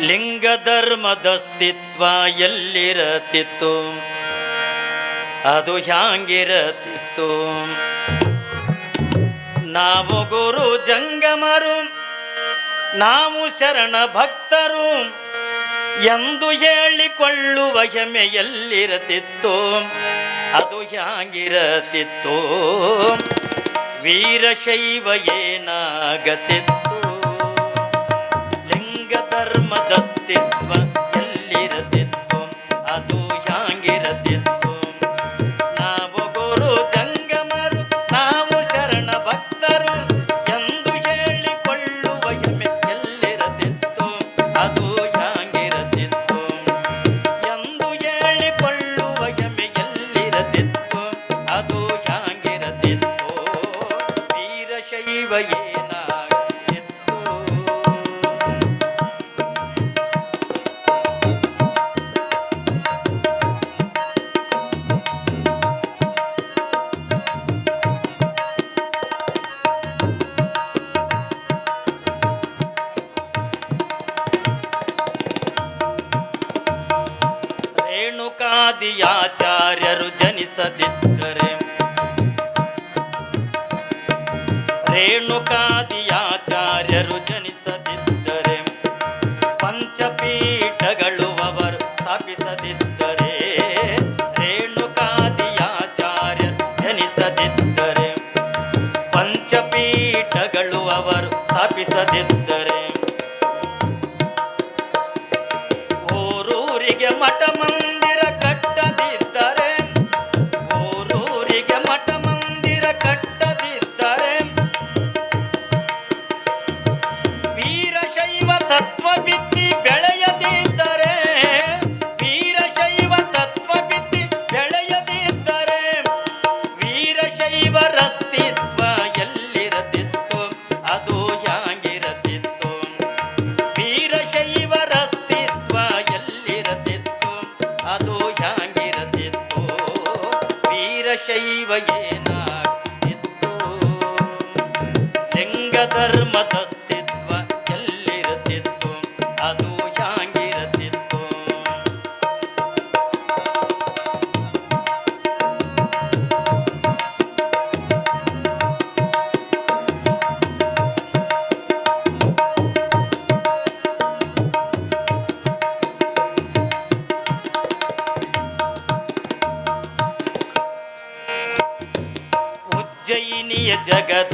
ಲಿಂಗ ಧರ್ಮದ ಸ್ಥಿತ್ವ ಎಲ್ಲಿರತಿತ್ತು ಅದು ಹ್ಯಾಂಗಿರತಿತ್ತು ನಾವು ಗುರು ಜಂಗಮರು, ನಾವು ಶರಣ ಭಕ್ತರು ಎಂದು ಹೇಳಿಕೊಳ್ಳುವ ಹೆಮ್ಮೆ ಎಲ್ಲಿರತಿತ್ತು ಅದು ಹ್ಯಾಂಗಿರತಿತ್ತು ವೀರಶೈವ ಏನಾಗತಿತ್ತು محمد দিন கண்ட ಧರ್ಮದ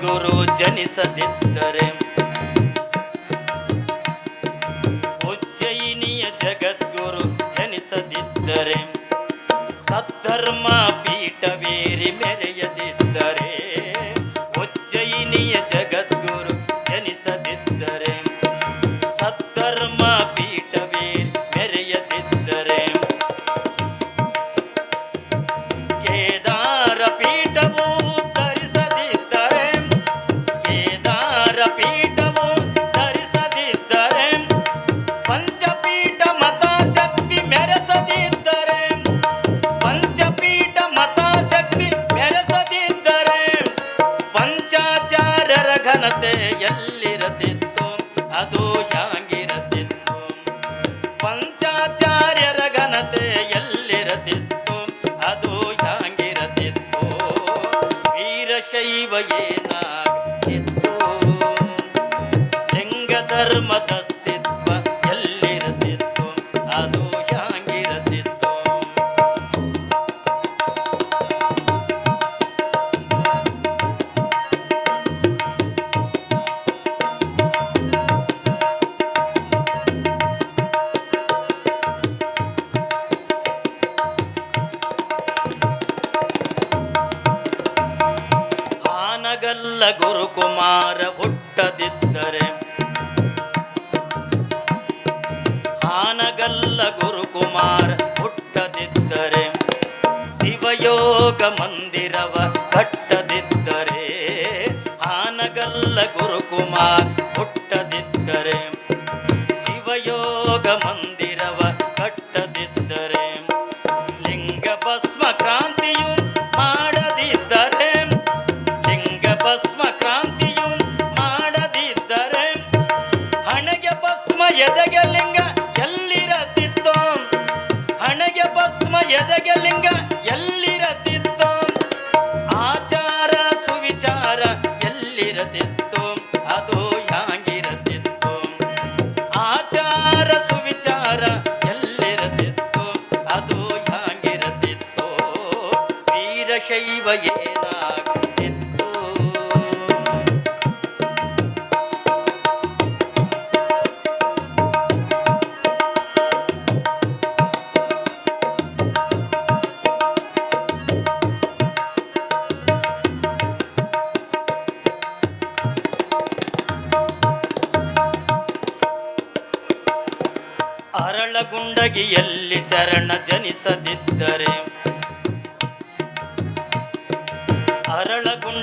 ಗುರು ಜನಿಸದಿದ್ದರೆ ಉಜ್ಜಯಿನಿಯ ಜಗದ್ಗುರು ಜನಿಸದಿದ್ದರೆ ಸದ್ಧರ್ಮ ಪೀಠವೇರಿ ಮೆರೆಯ ಅದು ಹ್ಯಾಂಗಿರತಿತ್ತು ಆನಗಲ್ಲ ಗುರುಕುಮಾರ ಯೋಗ ಮಂದಿರವ ಕಟ್ಟದಿದ್ದರೆ ಹಾನಗಲ್ಲ ಗುರುಕುಮಾರ್ ಹುಟ್ಟದಿದ್ದರೆ. ಶಿವಯೋಗ ಮಂದಿರವ ಕಟ್ಟದಿದ್ದರೆ ಲಿಂಗ ಭಸ್ಮ ಕ್ರಾಂತಿಯು ಶೈವ ಏನಾಗುತ್ತಿತ್ತು? ಅರಳಗುಂಡಗಿಯಲ್ಲಿ ಶರಣ ಜನಿಸದಿದ್ದರೆ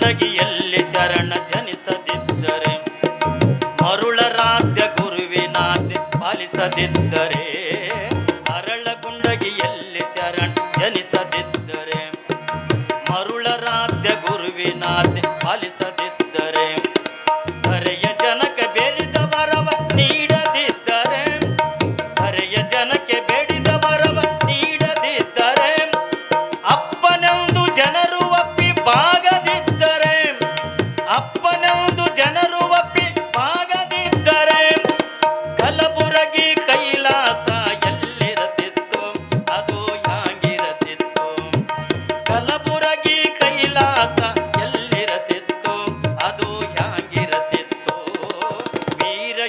ಗಂಡಗಿಯಲ್ಲಿ ಶರಣ ಜನಿಸದಿದ್ದರೆ ಮರುಳರಾಧ್ಯ ಗುರುವಿನಾದ್ಯ ಪಾಲಿಸದಿದ್ದರೆ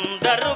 అందరూ